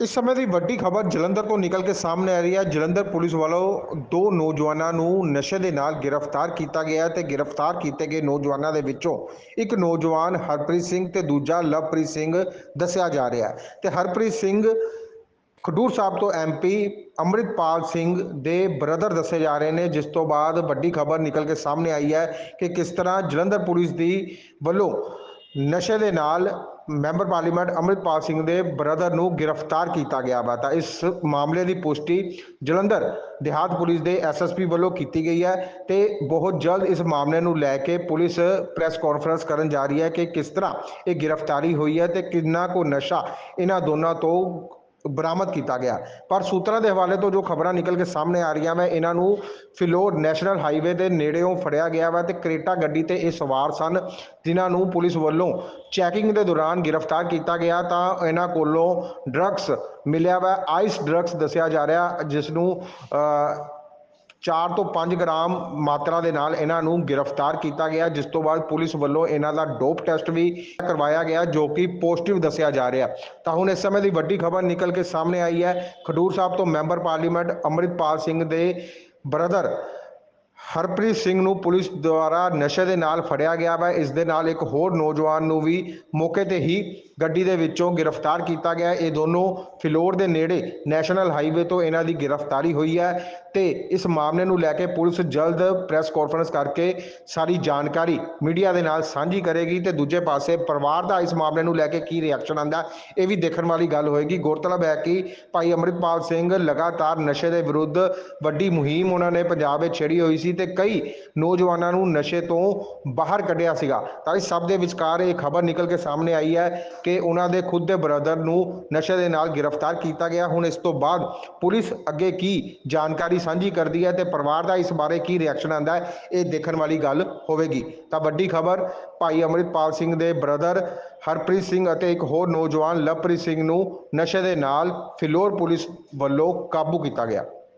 ਇਸ ਸਮੇਂ ਦੀ ਵੱਡੀ ਖਬਰ ਜਲੰਧਰ ਤੋਂ ਨਿਕਲ ਕੇ ਸਾਹਮਣੇ ਆ ਰਹੀ ਹੈ। ਜਲੰਧਰ ਪੁਲਿਸ ਵੱਲੋਂ ਦੋ ਨੌਜਵਾਨਾਂ ਨੂੰ ਨਸ਼ੇ ਦੇ ਨਾਲ ਗ੍ਰਿਫਤਾਰ ਕੀਤਾ ਗਿਆ ਹੈ ਤੇ ਗ੍ਰਿਫਤਾਰ ਕੀਤੇ ਗਏ ਨੌਜਵਾਨਾਂ ਦੇ ਵਿੱਚੋਂ ਇੱਕ ਨੌਜਵਾਨ ਹਰਪ੍ਰੀਤ ਸਿੰਘ ਤੇ ਦੂਜਾ ਲਵਪ੍ਰੀਤ ਸਿੰਘ ਦੱਸਿਆ ਜਾ ਰਿਹਾ ਹੈ ਤੇ ਹਰਪ੍ਰੀਤ ਸਿੰਘ ਖਡੂਰ ਸਾਹਿਬ ਤੋਂ ਐਮਪੀ ਅੰਮ੍ਰਿਤਪਾਲ ਸਿੰਘ ਦੇ ਬ੍ਰਦਰ ਦੱਸੇ ਜਾ ਰਹੇ ਨੇ, ਜਿਸ ਤੋਂ ਬਾਅਦ ਵੱਡੀ ਖਬਰ ਨਿਕਲ ਕੇ ਸਾਹਮਣੇ ਆਈ ਹੈ ਕਿ ਕਿਸ ਤਰ੍ਹਾਂ ਜਲੰਧਰ ਪੁਲਿਸ ਦੀ ਵੱਲੋਂ ਨਸ਼ੇ ਦੇ ਨਾਲ ਮੈਂਬਰ ਪਾਰਲੀਮੈਂਟ ਅੰਮ੍ਰਿਤਪਾਲ ਸਿੰਘ ਦੇ ਬ੍ਰਦਰ ਨੂੰ ਗ੍ਰਿਫਤਾਰ ਕੀਤਾ ਗਿਆ ਵਾ। ਤਾਂ ਇਸ ਮਾਮਲੇ ਦੀ ਪੁਸ਼ਟੀ ਜਲੰਧਰ ਦਿਹਾਤ ਪੁਲਿਸ ਦੇ ਐਸਐਸਪੀ ਵੱਲੋਂ ਕੀਤੀ ਗਈ ਹੈ ਤੇ ਬਹੁਤ ਜਲਦ ਇਸ ਮਾਮਲੇ ਨੂੰ ਲੈ ਕੇ ਪੁਲਿਸ ਪ੍ਰੈਸ ਕਾਨਫਰੰਸ ਕਰਨ ਜਾ ਰਹੀ ਹੈ ਕਿ ਕਿਸ ਤਰ੍ਹਾਂ ਇਹ ਗ੍ਰਿਫਤਾਰੀ ਹੋਈ ਹੈ ਤੇ ਕਿੰਨਾ ਕੋ ਨਸ਼ਾ ਇਹਨਾਂ ਦੋਨਾਂ ਤੋਂ ਬਰਾਮਦ ਕੀਤਾ ਗਿਆ। ਪਰ ਸੂਤਰਾਂ ਦੇ ਹਵਾਲੇ ਤੋਂ ਜੋ ਖਬਰਾਂ ਨਿਕਲ ਕੇ ਸਾਹਮਣੇ ਆ ਰਹੀਆਂ ਵਾ, ਇਹਨਾਂ ਨੂੰ ਫਿਲੌਰ ਨੈਸ਼ਨਲ ਹਾਈਵੇ ਦੇ ਨੇੜਿਓਂ ਫੜਿਆ ਗਿਆ ਵਾ ਤੇ ਕਰੇਟਾ ਗੱਡੀ ਤੇ ਇਹ ਸਵਾਰ ਸਨ, ਜਿਨ੍ਹਾਂ ਨੂੰ ਪੁਲਿਸ ਵੱਲੋਂ ਚੈਕਿੰਗ ਦੇ ਦੌਰਾਨ ਗ੍ਰਿਫਤਾਰ ਕੀਤਾ ਗਿਆ। ਤਾਂ ਇਹਨਾਂ ਕੋਲੋਂ ਡਰੱਗਸ ਮਿਲਿਆ ਵਾ, ਆਈਸ ਡਰੱਗਸ ਦੱਸਿਆ ਜਾ ਰਿਹਾ, ਜਿਸ ਨੂੰ 4 ਤੋਂ 5 ਗ੍ਰਾਮ ਮਾਤਰਾ ਦੇ ਨਾਲ ਇਹਨਾਂ ਨੂੰ ਗ੍ਰਿਫਤਾਰ ਕੀਤਾ ਗਿਆ, ਜਿਸ ਤੋਂ ਬਾਅਦ ਪੁਲਿਸ ਵੱਲੋਂ ਇਹਨਾਂ ਦਾ ਡੋਪ ਟੈਸਟ ਵੀ ਕਰਵਾਇਆ ਗਿਆ, ਜੋ ਕਿ ਪੋਜ਼ਿਟਿਵ ਦੱਸਿਆ ਜਾ ਰਿਹਾ। ਤਾਂ ਹੁਣ ਇਸ ਸਮੇਂ ਦੀ ਵੱਡੀ ਖਬਰ ਨਿਕਲ ਕੇ ਸਾਹਮਣੇ ਆਈ ਹੈ। ਖਡੂਰ ਸਾਹਿਬ ਤੋਂ ਮੈਂਬਰ ਪਾਰਲੀਮੈਂਟ ਅੰਮ੍ਰਿਤਪਾਲ ਸਿੰਘ ਦੇ ਬ੍ਰਦਰ ਹਰਪ੍ਰੀਤ ਸਿੰਘ ਨੂੰ ਪੁਲਿਸ ਦੁਆਰਾ ਨਸ਼ੇ ਦੇ ਨਾਲ ਫੜਿਆ ਗਿਆ ਵਾ। ਇਸ ਦੇ ਨਾਲ ਇੱਕ ਹੋਰ ਨੌਜਵਾਨ ਨੂੰ ਵੀ ਮੌਕੇ ਤੇ ਹੀ ਗੱਡੀ ਦੇ ਵਿੱਚੋਂ ਗ੍ਰਿਫਤਾਰ ਕੀਤਾ ਗਿਆ ਇਹ ਦੋਨੋਂ ਫਿਲੌਰ ਦੇ ਨੇੜੇ ਨੈਸ਼ਨਲ ਹਾਈਵੇ ਤੋਂ ਇਹਨਾਂ ਦੀ ਗ੍ਰਿਫਤਾਰੀ ਹੋਈ ਹੈ ਤੇ ਇਸ ਮਾਮਲੇ ਨੂੰ ਲੈ ਕੇ ਪੁਲਿਸ ਜਲਦ ਪ੍ਰੈਸ ਕਾਨਫਰੰਸ ਕਰਕੇ ਸਾਰੀ ਜਾਣਕਾਰੀ ਮੀਡੀਆ ਦੇ ਨਾਲ ਸਾਂਝੀ ਕਰੇਗੀ ਤੇ ਦੂਜੇ ਪਾਸੇ ਪਰਿਵਾਰ ਦਾ ਇਸ ਮਾਮਲੇ ਨੂੰ ਲੈ ਕੇ ਕੀ ਰਿਐਕਸ਼ਨ ਆਂਦਾ ਇਹ ਵੀ ਦੇਖਣ ਵਾਲੀ ਗੱਲ ਹੋਏਗੀ। ਗੌਰਤਲਬ ਹੈ ਕਿ ਭਾਈ ਅੰਮ੍ਰਿਤਪਾਲ ਸਿੰਘ ਲਗਾਤਾਰ ਨਸ਼ੇ ਦੇ ਵਿਰੁੱਧ ਵੱਡੀ ਮੁਹਿੰਮ ਉਹਨਾਂ ਨੇ ਪੰਜਾਬ ਵਿੱਚ ਛੇੜੀ ਹੋਈ ਸੀ ਤੇ ਕਈ ਨੌਜਵਾਨਾਂ ਨੂੰ ਨਸ਼ੇ ਤੋਂ ਬਾਹਰ ਕੱਢਿਆ ਸੀਗਾ। ਤਾਂ ਇਸ ਸਭ ਦੇ ਵਿਚਕਾਰ ਇਹ ਖਬਰ ਨਿਕਲ ਕੇ ਸਾਹਮਣੇ ਆਈ ਹੈ ਕਿ ਉਹਨਾਂ ਦੇ ਖੁਦ ਦੇ ਬ੍ਰਦਰ ਨੂੰ ਨਸ਼ੇ ਦੇ ਨਾਲ ਗ੍ਰਿਫਤਾਰ ਕੀਤਾ ਗਿਆ। ਹੁਣ ਇਸ ਤੋਂ ਬਾਅਦ ਪੁਲਿਸ ਅੱਗੇ ਕੀ ਜਾਣਕਾਰੀ ਸਾਂਝੀ ਕਰਦੀ ਹੈ ਤੇ ਪਰਿਵਾਰ ਦਾ ਇਸ ਬਾਰੇ ਕੀ ਰਿਐਕਸ਼ਨ ਆਂਦਾ ਹੈ, ਇਹ ਦੇਖਣ ਵਾਲੀ ਗੱਲ ਹੋਵੇਗੀ। ਤਾਂ ਵੱਡੀ ਖਬਰ, ਭਾਈ ਅੰਮ੍ਰਿਤਪਾਲ ਸਿੰਘ ਦੇ ਬ੍ਰਦਰ ਹਰਪ੍ਰੀਤ ਸਿੰਘ ਅਤੇ ਇੱਕ ਹੋਰ ਨੌਜਵਾਨ ਲਵਪ੍ਰੀਤ ਸਿੰਘ ਨੂੰ ਨਸ਼ੇ ਦੇ ਨਾਲ ਫਿਲੌਰ ਪੁਲਿਸ ਵੱਲੋਂ ਕਾਬੂ ਕੀਤਾ ਗਿਆ।